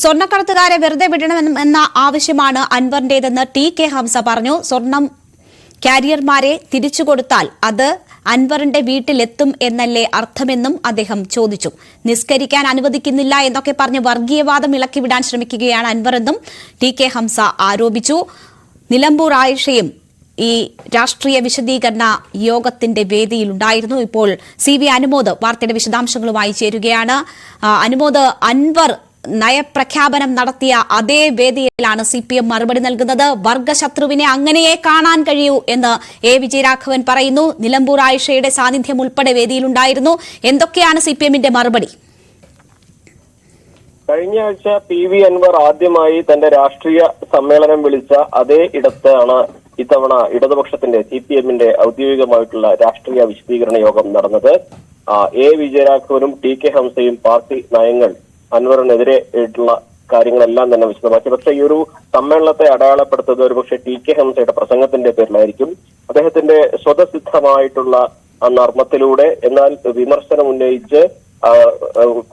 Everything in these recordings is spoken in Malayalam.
സ്വർണക്കടത്തുകാരെ വെറുതെ വിടണമെന്ന ആവശ്യമാണ് അൻവറിന്റേതെന്ന് ടി കെ ഹംസ പറഞ്ഞു. സ്വർണം കാരിയർമാരെ തിരിച്ചു കൊടുത്താൽ അത് അൻവറിന്റെ വീട്ടിലെത്തും എന്നല്ലേ അർത്ഥമെന്നും അദ്ദേഹം ചോദിച്ചു. നിസ്കരിക്കാൻ അനുവദിക്കുന്നില്ല എന്നൊക്കെ പറഞ്ഞ് വർഗീയവാദം ഇളക്കിവിടാൻ ശ്രമിക്കുകയാണ് അൻവറെന്നും ടി കെ ഹംസ ആരോപിച്ചു. നിലമ്പൂർ ആയിഷയും ഈ രാഷ്ട്രീയ വിശദീകരണ യോഗത്തിന്റെ വേദിയിലുണ്ടായിരുന്നു. ഇപ്പോൾ സി വി അനുമോദ് വാർത്തയുടെ വിശദാംശങ്ങളുമായി ചേരുകയാണ്. അനുമോദ് അൻവർ നയപ്രഖ്യാപനം നടത്തിയ അതേ വേദിയിലാണ് സി പി എം മറുപടി നൽകുന്നത്. വർഗശത്രുവിനെ അങ്ങനെയേ കാണാൻ കഴിയൂ എന്ന് എ. വിജയരാഘവൻ പറയുന്നു. നിലമ്പൂർ ആയിഷയുടെ സാന്നിധ്യം ഉൾപ്പെടെ വേദിയിലുണ്ടായിരുന്നു. എന്തൊക്കെയാണ് സി പി എമ്മിന്റെ മറുപടി? കഴിഞ്ഞ ആഴ്ച പി. വി. അൻവർ ആദ്യമായി തന്റെ രാഷ്ട്രീയ സമ്മേളനം വിളിച്ച അതേ ഇടത്താണ് ഇത്തവണ ഇടതുപക്ഷത്തിന്റെ സി പി എമ്മിന്റെ ഔദ്യോഗികമായിട്ടുള്ള രാഷ്ട്രീയ വിശദീകരണ യോഗം നടന്നത്. എ. വിജയരാഘവനും ടി. കെ. ഹംസയും പാർട്ടി നയങ്ങൾ അൻവറിനെതിരെ ആയിട്ടുള്ള കാര്യങ്ങളെല്ലാം തന്നെ വിശദമാക്കി. പക്ഷെ ഈ ഒരു സമ്മേളനത്തെ അടയാളപ്പെടുത്തുന്നത് ഒരുപക്ഷെ ടി കെ ഹംസയുടെ പ്രസംഗത്തിന്റെ പേരിലായിരിക്കും. അദ്ദേഹത്തിന്റെ സ്വതസിദ്ധമായിട്ടുള്ള നർമ്മത്തിലൂടെ എന്നാൽ വിമർശനം ഉന്നയിച്ച്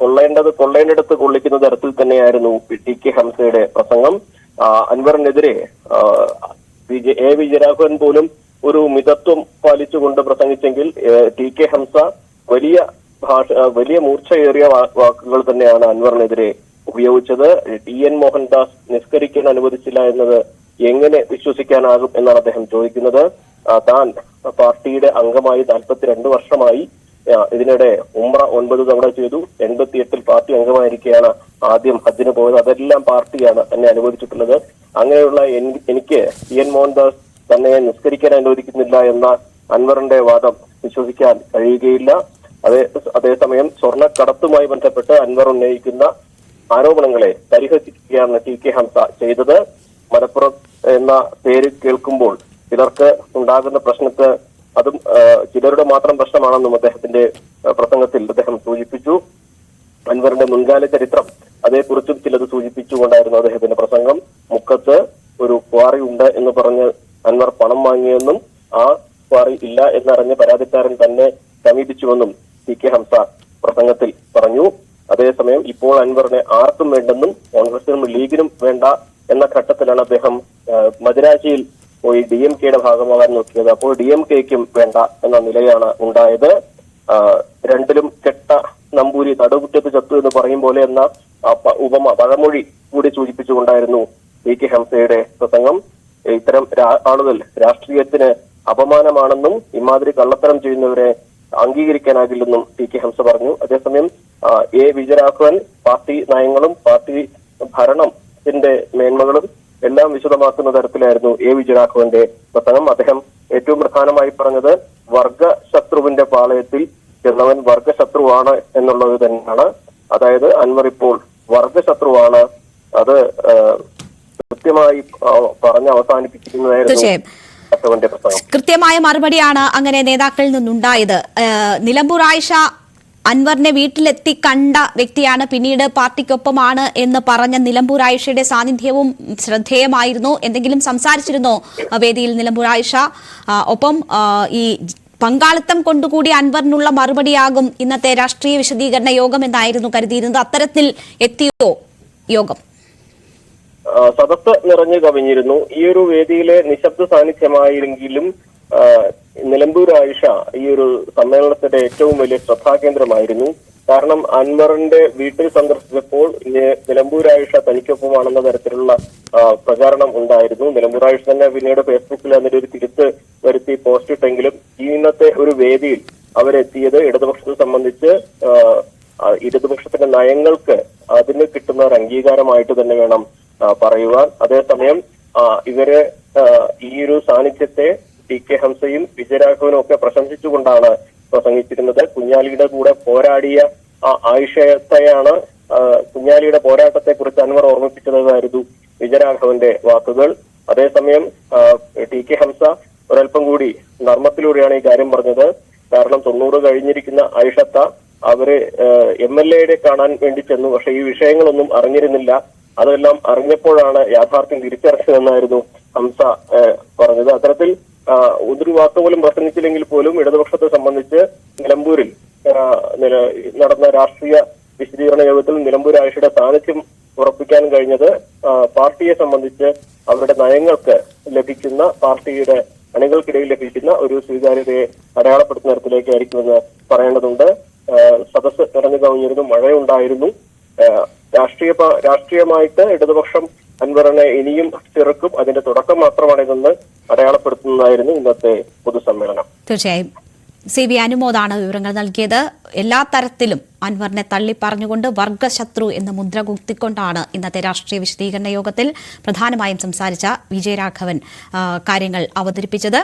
കൊള്ളേണ്ടത് കൊള്ളേണ്ടിടത്ത് കൊള്ളിക്കുന്ന തരത്തിൽ തന്നെയായിരുന്നു ടി കെ ഹംസയുടെ പ്രസംഗം. അൻവറിനെതിരെ എ വി എ വിജയരാഘവൻ പോലും ഒരു മിതത്വം പാലിച്ചുകൊണ്ട് പ്രസംഗിച്ചെങ്കിൽ ടി കെ ഹംസ വലിയ ഭാഷ വലിയ മൂർച്ചയേറിയ വാക്കുകൾ തന്നെയാണ് അൻവറിനെതിരെ ഉപയോഗിച്ചത്. ടി എൻ മോഹൻദാസ് നിസ്കരിക്കാൻ അനുവദിച്ചില്ല എന്നത് എങ്ങനെ വിശ്വസിക്കാനാകും എന്നാണ് അദ്ദേഹം ചോദിക്കുന്നത്. താൻ പാർട്ടിയുടെ അംഗമായി നാൽപ്പത്തിരണ്ട് വർഷമായി ഇതിനിടെ ഉമ്ര ഒൻപത് തവണ ചെയ്തു. എൺപത്തിയെട്ടിൽ പാർട്ടി അംഗമായിരിക്കെയാണ് ആദ്യം ഹജ്ജിന് പോയത്. അതെല്ലാം പാർട്ടിയാണ് തന്നെ അനുവദിച്ചിട്ടുള്ളത്. അങ്ങനെയുള്ള എനിക്ക് ടി എൻ മോഹൻദാസ് തന്നെ നിസ്കരിക്കാൻ അനുവദിക്കുന്നില്ല എന്ന അൻവറിന്റെ വാദം വിശ്വസിക്കാൻ കഴിയുകയില്ല. അതേ അതേസമയം സ്വർണക്കടത്തുമായി ബന്ധപ്പെട്ട് അൻവർ ഉന്നയിക്കുന്ന ആരോപണങ്ങളെ പരിഹസിക്കുകയാണ് ടി കെ ഹംസ ചെയ്തത്. മലപ്പുറം എന്ന പേര് കേൾക്കുമ്പോൾ ചിലർക്ക് ഉണ്ടാകുന്ന പ്രശ്നത്തെ അതും ചിലരുടെ മാത്രം പ്രശ്നമാണെന്നും അദ്ദേഹത്തിന്റെ പ്രസംഗത്തിൽ അദ്ദേഹം സൂചിപ്പിച്ചു. അൻവറിന്റെ മുൻകാല ചരിത്രം അതേക്കുറിച്ചും ചിലത് സൂചിപ്പിച്ചുകൊണ്ടായിരുന്നു അദ്ദേഹത്തിന്റെ പ്രസംഗം. മുക്കത്ത് ഒരു ക്വാറി ഉണ്ട് എന്ന് പറഞ്ഞ് അൻവർ പണം വാങ്ങിയെന്നും ആ ക്വാറി ഇല്ല എന്നറിഞ്ഞ് പരാതിക്കാരൻ തന്നെ സമീപിച്ചുവെന്നും ടി കെ ഹംസ പ്രസംഗത്തിൽ പറഞ്ഞു അതേസമയം ഇപ്പോൾ അൻവറിനെ ആർക്കും വേണ്ടെന്നും കോൺഗ്രസിനും ലീഗിനും വേണ്ട എന്ന ഘട്ടത്തിലാണ് അദ്ദേഹം മദിരാശിയിൽ പോയി ഡി എം കെയുടെ ഭാഗമാകാൻ നോക്കിയത്. അപ്പോൾ ഡി എം കെക്കും വേണ്ട എന്ന നിലയാണ് ഉണ്ടായത്. രണ്ടിലും കെട്ട നമ്പൂരി തടവുകുറ്റത്ത് ചത്തു എന്ന് പറയും പോലെ എന്ന ഉപമ പഴമൊഴി കൂടി സൂചിപ്പിച്ചുകൊണ്ടായിരുന്നു പി കെ ഹംസയുടെ പ്രസംഗം. ഇത്തരം ആളുകൾ രാഷ്ട്രീയത്തിന് അപമാനമാണെന്നും ഇമാതിരി കള്ളത്തരം ചെയ്യുന്നവരെ അംഗീകരിക്കാനാകില്ലെന്നും ടി കെ ഹംസ പറഞ്ഞു. അതേസമയം എ വിജയരാഘവൻ പാർട്ടി നയങ്ങളും പാർട്ടി ഭരണത്തിന്റെ മേന്മകളും എല്ലാം വിശദമാക്കുന്ന തരത്തിലായിരുന്നു എ വിജയരാഘവന്റെ പ്രസംഗം. അദ്ദേഹം ഏറ്റവും പ്രധാനമായി പറഞ്ഞത് വർഗ ശത്രുവിന്റെ പാളയത്തിൽ ചെന്നവൻ വർഗശത്രുവാണ് എന്നുള്ളത് തന്നെയാണ്. അതായത് അൻവർ ഇപ്പോൾ വർഗശത്രുവാണ്. അത് കൃത്യമായി പറഞ്ഞ് അവസാനിപ്പിക്കുന്നതായിരുന്നു കൃത്യമായ മറുപടിയാണ് അങ്ങനെ നേതാക്കളിൽ നിന്നുണ്ടായത്. നിലമ്പൂർ ആയിഷ അൻവറിനെ വീട്ടിലെത്തി കണ്ട വ്യക്തിയാണ്. പിന്നീട് പാർട്ടിക്കൊപ്പമാണ് എന്ന് പറഞ്ഞ നിലമ്പൂർ ആയിഷയുടെ സാന്നിധ്യവും ശ്രദ്ധേയമായിരുന്നു. എന്തെങ്കിലും സംസാരിച്ചിരുന്നോ വേദിയിൽ നിലമ്പൂർ ആയിഷ? ഒപ്പം ഈ പങ്കാളിത്തം കൊണ്ടുകൂടി അൻവറിനുള്ള മറുപടിയാകും ഇന്നത്തെ രാഷ്ട്രീയ വിശദീകരണ യോഗം എന്നായിരുന്നു കരുതിയിരുന്നത്. അത്തരത്തിൽ എത്തിയോ യോഗം? സദസ് നിറഞ്ഞു കവിഞ്ഞിരുന്നു. ഈ ഒരു വേദിയിലെ നിശബ്ദ സാന്നിധ്യമായെങ്കിലും നിലമ്പൂർ ആയിഷ ഈ ഒരു സമ്മേളനത്തിന്റെ ഏറ്റവും വലിയ ശ്രദ്ധാകേന്ദ്രമായിരുന്നു. കാരണം അൻവറിന്റെ വീട്ടിൽ സന്ദർശിച്ചപ്പോൾ നിലമ്പൂർ ആയിഷ തനിക്കൊപ്പമാണെന്ന തരത്തിലുള്ള പ്രചാരണം ഉണ്ടായിരുന്നു. നിലമ്പൂർ ആയിഷ തന്നെ പിന്നീട് ഫേസ്ബുക്കിൽ അതിന്റെ ഒരു തിരുത്ത് വരുത്തി പോസ്റ്റ് ഇട്ടെങ്കിലും ഇന്നത്തെ ഒരു വേദിയിൽ അവരെത്തിയത് ഇടതുപക്ഷത്തെ സംബന്ധിച്ച് ഇടതുപക്ഷത്തിന്റെ നയങ്ങൾക്ക് അതിന് കിട്ടുന്ന ഒരു അംഗീകാരമായിട്ട് തന്നെ വേണം പറയുവാൻ. അതേസമയം ഇവർ ഈ ഒരു സാന്നിധ്യത്തെ ടി കെ ഹംസയും വിജയരാഘവനും ഒക്കെ പ്രശംസിച്ചുകൊണ്ടാണ് പ്രസംഗിച്ചിരുന്നത്. കുഞ്ഞാലിയുടെ കൂടെ പോരാടിയ ആയിഷത്തെയാണ് കുഞ്ഞാലിയുടെ പോരാട്ടത്തെ കുറിച്ച് അൻവർ ഓർമ്മിപ്പിച്ചതായിരുന്നു വിജയരാഘവന്റെ വാക്കുകൾ. അതേസമയം ടി കെ ഹംസ ഒരൽപ്പം കൂടി നർമ്മത്തിലൂടെയാണ് ഈ കാര്യം പറഞ്ഞത്. കാരണം തൊണ്ണൂറ് കഴിഞ്ഞിരിക്കുന്ന ആയിഷത്ത അവർ എം എൽ എയുടെ കാണാൻ വേണ്ടി ചെന്നു. പക്ഷെ ഈ വിഷയങ്ങളൊന്നും അറിഞ്ഞിരുന്നില്ല. അതെല്ലാം അറിഞ്ഞപ്പോഴാണ് യാഥാർത്ഥ്യം തിരിച്ചറിഞ്ഞതെന്നായിരുന്നു ഹംസ പറഞ്ഞത്. അത്തരത്തിൽ ഒരു വാക്ക് പോലും പ്രസംഗിച്ചില്ലെങ്കിൽ പോലും ഇടതുപക്ഷത്തെ സംബന്ധിച്ച് നിലമ്പൂരിൽ നടന്ന രാഷ്ട്രീയ വിശദീകരണ യോഗത്തിൽ നിലമ്പൂർ ആയിഷയുടെ സാന്നിധ്യം ഉറപ്പിക്കാൻ കഴിഞ്ഞത് പാർട്ടിയെ സംബന്ധിച്ച് അവരുടെ നയങ്ങൾക്ക് ലഭിക്കുന്ന പാർട്ടിയുടെ അണികൾക്കിടയിൽ ലഭിക്കുന്ന ഒരു സ്വീകാര്യതയെ അടയാളപ്പെടുത്തുന്ന തരത്തിലേക്കായിരിക്കുമെന്ന് പറയേണ്ടതുണ്ട്. സദസ് തെരഞ്ഞു നിറഞ്ഞു കവിഞ്ഞിരുന്നു മഴയുണ്ടായിരുന്നു. രാഷ്ട്രീയ രാഷ്ട്രീയമായിട്ട് ഇടതുപക്ഷം അൻവറിനെ ഇനിയും ചെറുക്കും അതിന്റെ തുടക്കം മാത്രമാണ് ഇതെന്ന് അടയാളപ്പെടുത്തുന്നതായിരുന്നു ഇന്നത്തെ പൊതുസമ്മേളനം. തീർച്ചയായും. സി വി അനുമോദാണ് വിവരങ്ങൾ നൽകിയത്. എല്ലാ തരത്തിലും അൻവറിനെ തള്ളി പറഞ്ഞുകൊണ്ട് വർഗശത്രു എന്ന മുദ്ര കുത്തിക്കൊണ്ടാണ് ഇന്നത്തെ രാഷ്ട്രീയ വിശദീകരണ യോഗത്തിൽ പ്രധാനമായും സംസാരിച്ച വിജയരാഘവൻ കാര്യങ്ങൾ അവതരിപ്പിച്ചത്.